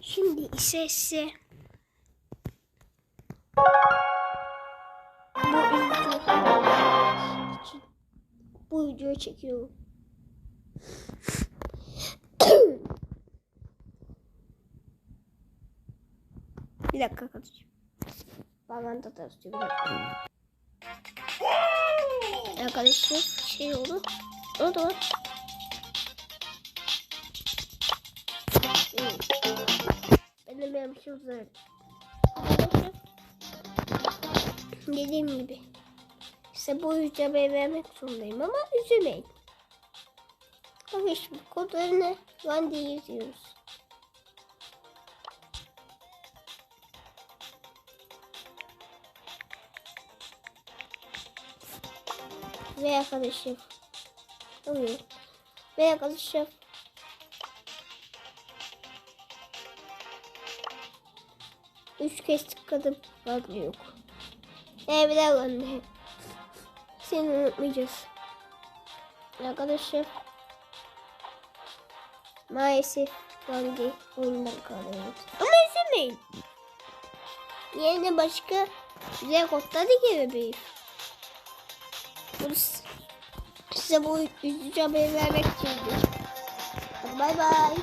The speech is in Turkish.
Şimdi ise size bu bu videoyu çekiyorum. Bir dakika kardeşim. Bağlantı da tutuyor. Bir dakika. Arkadaşlar şey oldu. O. Arkadaşlar. Dediğim gibi. Size bu yücemeyi vermek zorundayım ama üzülmeyin. Bakın şimdi kodlarını Van diye yazıyoruz. Ve arkadaşım. Oluyor. Ve arkadaşım. Üç kez tıkladım. Radyo yok. Evde gönderdim. Seni unutmayacağız. Arkadaşlar. Maalesef hangi oyundan kalıyoruz. Ama üzülmeyin. Yerine başka güzel kodlar da gelebilir. Bunu size bu üzücü haberi vermek içindi. Hadi bay bay.